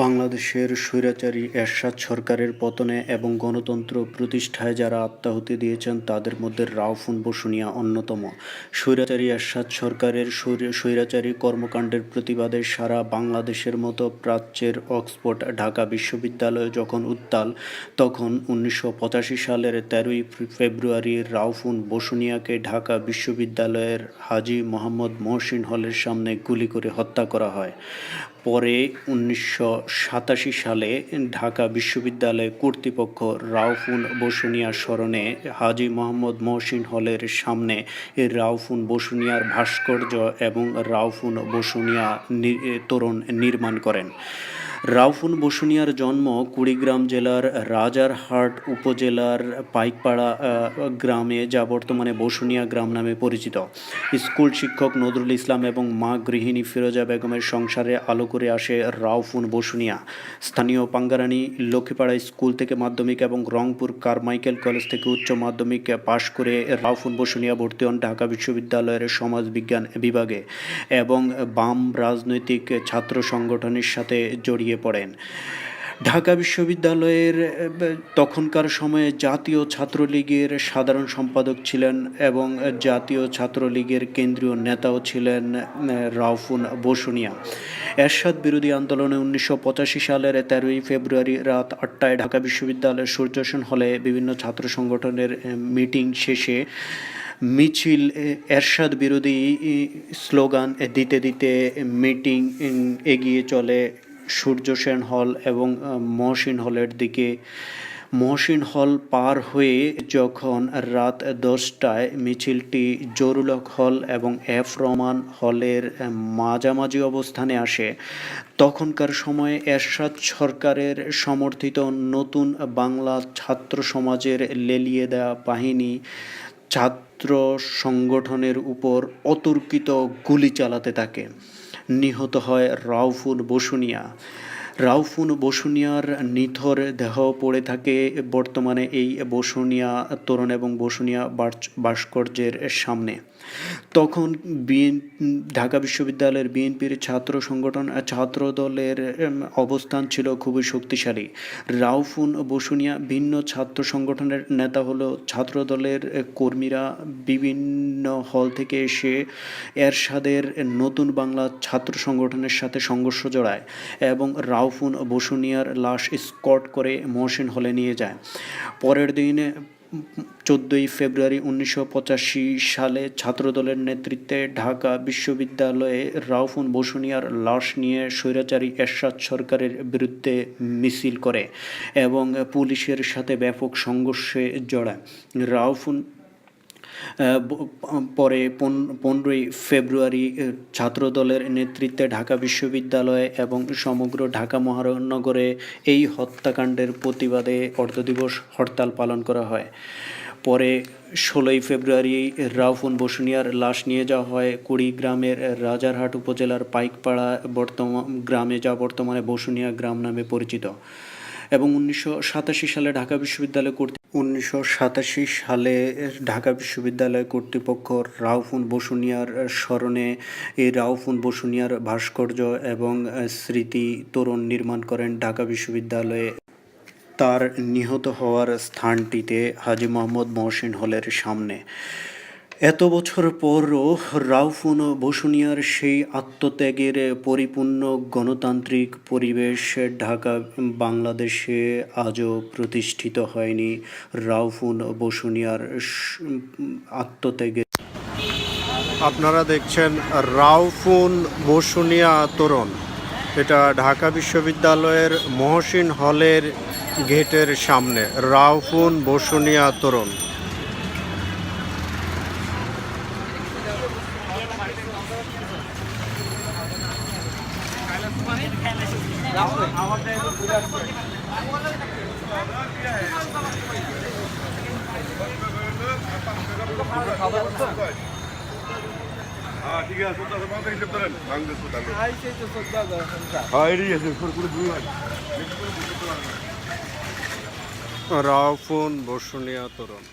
বাংলাদেশের স্বৈরাচারী এরশাদ সরকারের পতনে এবং গণতন্ত্র প্রতিষ্ঠায় যারা আত্মাহুতি দিয়েছেন, তাদের মধ্যে রাউফুন বসুনিয়া অন্যতম। স্বৈরাচারী এরশাদ সরকারের স্বৈরাচারী কর্মকাণ্ডের প্রতিবাদে সারা বাংলাদেশের মতো প্রাচ্যের অক্সফোর্ড ঢাকা বিশ্ববিদ্যালয় যখন উত্তাল, তখন উনিশশো পঁচাশি সালের তেরোই ফেব্রুয়ারি রাউফুন বসুনিয়াকে ঢাকা বিশ্ববিদ্যালয়ের হাজী মোহাম্মদ মহসিন হলের সামনে গুলি করে হত্যা করা হয়। পরে উনিশশো সাতাশি সালে ঢাকা বিশ্ববিদ্যালয় কর্তৃপক্ষ রাউফুন বসুনিয়া স্মরণে হাজি মোহাম্মদ মহসিন হলের সামনে রাউফুন বসুনিয়ার ভাস্কর্য এবং রাউফুন বসুনিয়া তোরণ নির্মাণ করেন। রাউফুন বসুনিয়ার জন্ম কুড়িগ্রাম জেলার রাজারহাট উপজেলার পাইকপাড়া গ্রামে, যা বর্তমানে বসুনিয়া গ্রাম নামে পরিচিত। স্কুল শিক্ষক নজরুল ইসলাম এবং মা গৃহিণী ফিরোজা বেগমের সংসারে আলো করে আসে রাউফুন বসুনিয়া। স্থানীয় পাঙ্গারানি, লক্ষ্মীপাড়া স্কুল থেকে মাধ্যমিক এবং রংপুর কারমাইকেল কলেজ থেকে উচ্চ মাধ্যমিক পাশ করে রাউফুন বসুনিয়া ভর্তি হন ঢাকা বিশ্ববিদ্যালয়ের সমাজ বিজ্ঞান বিভাগে এবং বাম রাজনৈতিক ছাত্র সংগঠনের সাথে জড়িয়ে পড়েন। ঢাকা বিশ্ববিদ্যালয়ের তখনকার সময়ে জাতীয় ছাত্রলীগের সাধারণ সম্পাদক ছিলেন এবং জাতীয় ছাত্রলীগের কেন্দ্রীয় নেতাও ছিলেন রাউফুন বসুনিয়া। এরশাদ বিরোধী আন্দোলনে উনিশশো পঁচাশি সালের তেরোই ফেব্রুয়ারি রাত আটটায় ঢাকা বিশ্ববিদ্যালয়ের সূর্যসেন হলে বিভিন্ন ছাত্র সংগঠনের মিটিং শেষে মিছিল এরশাদ বিরোধী স্লোগান দিতে দিতে মিটিং এগিয়ে চলে সূর্য সেন হল এবং মহসিন হলের দিকে। মহসিন হল পার হয়ে যখন রাত দশটায় মিছিলটি জরুলক হল এবং এফ রহমান হলের মাঝামাঝি অবস্থানে আসে, তখনকার সময়ে এরশাদ সরকারের সমর্থিত নতুন বাংলা ছাত্র সমাজের লেলিয়ে দেওয়া বাহিনী ছাত্র সংগঠনের উপর অতর্কিত গুলি চালাতে থাকে। নিহত হয় রাউফুল বসুনিয়া। রাউফুন বসুনিয়ার নিথর দেহ পড়ে থাকে বর্তমানে এই বসুনিয়া তোরণ এবং বসুনিয়া ভাস্কর্যের সামনে। তখন বিএন ঢাকা বিশ্ববিদ্যালয়ের বিএনপির ছাত্র সংগঠন ছাত্র দলের অবস্থান ছিল খুবই শক্তিশালী। রাউফুন বসুনিয়া ভিন্ন ছাত্র সংগঠনের নেতা হলো ছাত্র দলের কর্মীরা বিভিন্ন হল থেকে এসে এরশাদের নতুন বাংলা ছাত্র সংগঠনের সাথে সংঘর্ষ জড়ায় এবং রাউফুন বসুনিয়ার লাশ স্কট করে মহসিন হলে নিয়ে যায়। পরের দিন চোদ্দোই ফেব্রুয়ারি উনিশশো পঁচাশি সালে ছাত্রদলের নেতৃত্বে ঢাকা বিশ্ববিদ্যালয়ে রাউফুন বসুনিয়ার লাশ নিয়ে স্বৈরাচারী এরশাদ সরকারের বিরুদ্ধে মিছিল করে এবং পুলিশের সাথে ব্যাপক সংঘর্ষে জড়ায়। রাউফুন পরে পন- পনেরোই ফেব্রুয়ারি ছাত্রদলের নেতৃত্বে ঢাকা বিশ্ববিদ্যালয় এবং সমগ্র ঢাকা মহানগরে এই হত্যাকাণ্ডের প্রতিবাদে অর্ধদিবস হরতাল পালন করা হয়। পরে ষোলোই ফেব্রুয়ারি রাউফুন বসুনিয়ার লাশ নিয়ে যাওয়া হয়। কুড়িগ্রামের রাজারহাট উপজেলার পাইকপাড়া বর্তমান গ্রামে যা বর্তমানে বসুনিয়া গ্রাম নামে পরিচিত। এবং উনিশশো সাতাশি সালে ঢাকা বিশ্ববিদ্যালয় কর্তৃক উনিশশো সালে ঢাকা বিশ্ববিদ্যালয় কর্তৃপক্ষ রাউফুন বসুনিয়ার স্মরণে এই রাউফুন বসুনিয়ার ভাস্কর্য এবং স্মৃতি তোরণ নির্মাণ করেন ঢাকা বিশ্ববিদ্যালয়ে। তার নিহত হওয়ার স্থানটিতে হাজি মোহাম্মদ মহসিন হলের সামনে। এত বছর পরও রাউফুন বসুনিয়ার সেই আত্মত্যাগের পরিপূর্ণ গণতান্ত্রিক পরিবেশ ঢাকা, বাংলাদেশে আজও প্রতিষ্ঠিত হয়নি। রাউফুন বসুনিয়ার আত্মত্যাগের আপনারা দেখছেন রাউফুন বসুনিয়া তোরণ এটা ঢাকা বিশ্ববিদ্যালয়ের মহসিন হলের গেটের সামনে, রাউফুন বসুনিয়া তোরণ হ্যাঁ ঠিক আছে সত্তর হাজার হিসেব ধরেন বাংলাদেশ হ্যাঁ এটাই আছে পুরো পুরো হয় রাউফুন বসুনিয়া তোরণ।